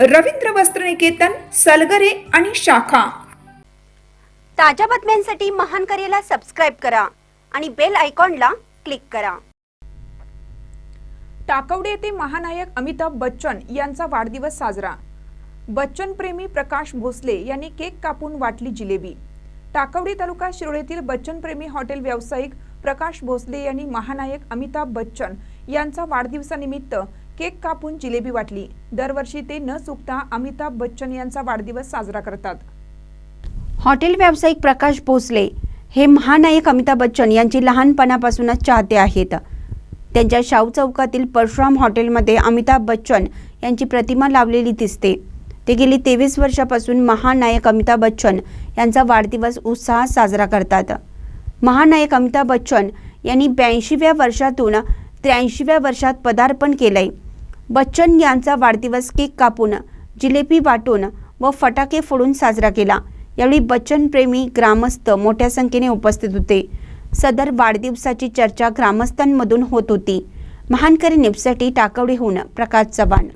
रवींद्र वस्त्रनिकेतन सलगरे आणि शाखा. ताज्या बातम्यांसाठी महान करेला सबस्क्राईब करा आणि बेल आयकॉनला क्लिक करा. टाकवडे येथे महानायक अमिताभ बच्चन यांचा वाढदिवस साजरा. बच्चन प्रेमी प्रकाश भोसले यांनी केक कापून वाटली जिलेबी. टाकवडे तालुका शिरोळेतील बच्चन प्रेमी हॉटेल व्यावसायिक प्रकाश भोसले यांनी महानायक अमिताभ बच्चन यांचा वाढदिवसानिमित्त केक कापून जिलेबी वाटली. दरवर्षी ते न चुकता अमिताभ बच्चन यांचा वाढदिवस साजरा करतात. हॉटेल व्यावसायिक प्रकाश भोसले हे महानायक अमिताभ बच्चन यांची लहानपणापासूनच चाहते आहेत. त्यांच्या शाहू चौकातील परशुराम हॉटेलमध्ये अमिताभ बच्चन यांची प्रतिमा लावलेली दिसते. ते गेली तेवीस वर्षापासून महानायक अमिताभ बच्चन यांचा वाढदिवस उत्साहात साजरा करतात. महानायक अमिताभ बच्चन यांनी ब्याऐंशीव्या वर्षातून त्र्याऐंशीव्या वर्षात पदार्पण केलं आहे बच्चन यांचा वाढदिवस केक कापून जिलेबी वाटून व फटाके फोडून साजरा केला. यावेळी बच्चन प्रेमी ग्रामस्थ मोठ्या संख्येने उपस्थित होते. सदर वाढदिवसाची चर्चा ग्रामस्थांमधून होत होती. महानकरी निपसाठी टाकवडीहून प्रकाश चव्हाण